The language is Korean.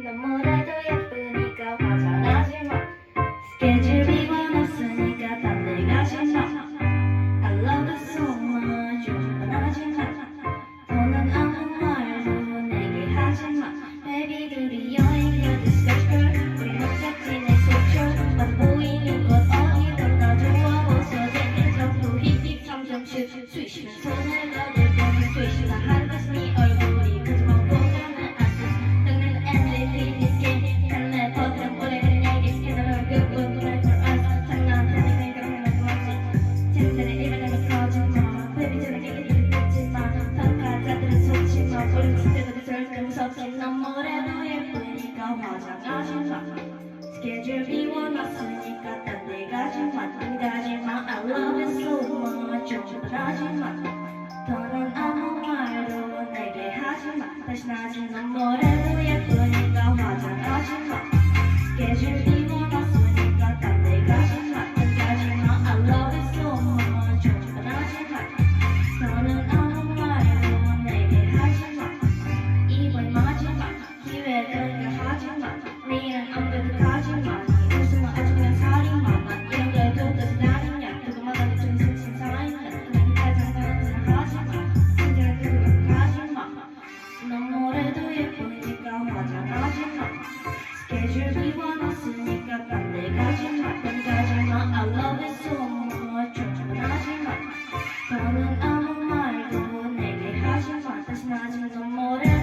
넌 뭐래도 예쁘니까 화장하지 마 스케줄 비워놨으니까 딴데 가지 마 I love you so much 요즘은 하지 마 더는 아무 말도 내게 하지 마 Baby 둘이 여행 가듯 스케줄 우리 목적지는 속초 맛보이는 곳 어디든 다 좋아 벗어지는 정도 힙힙 3점슛 수시면 손을 거들고 수시나 뭐래도 예쁘니까 화장하지 마 스케줄 비워놨으니까 딴 데 가지 마, 딴 가지 마. I love you so much. 좀 하지 마. 더는 아무 말도 내게 하지 마. 다시 나지 넌 뭐래도 가지마. 스케줄 비워놨으니까 딴데 가지마. 딴 가지마. I love it so much. 쫓아나지마. 너는 아무 말도 내게 하지마. 다시 나진 좀 모래?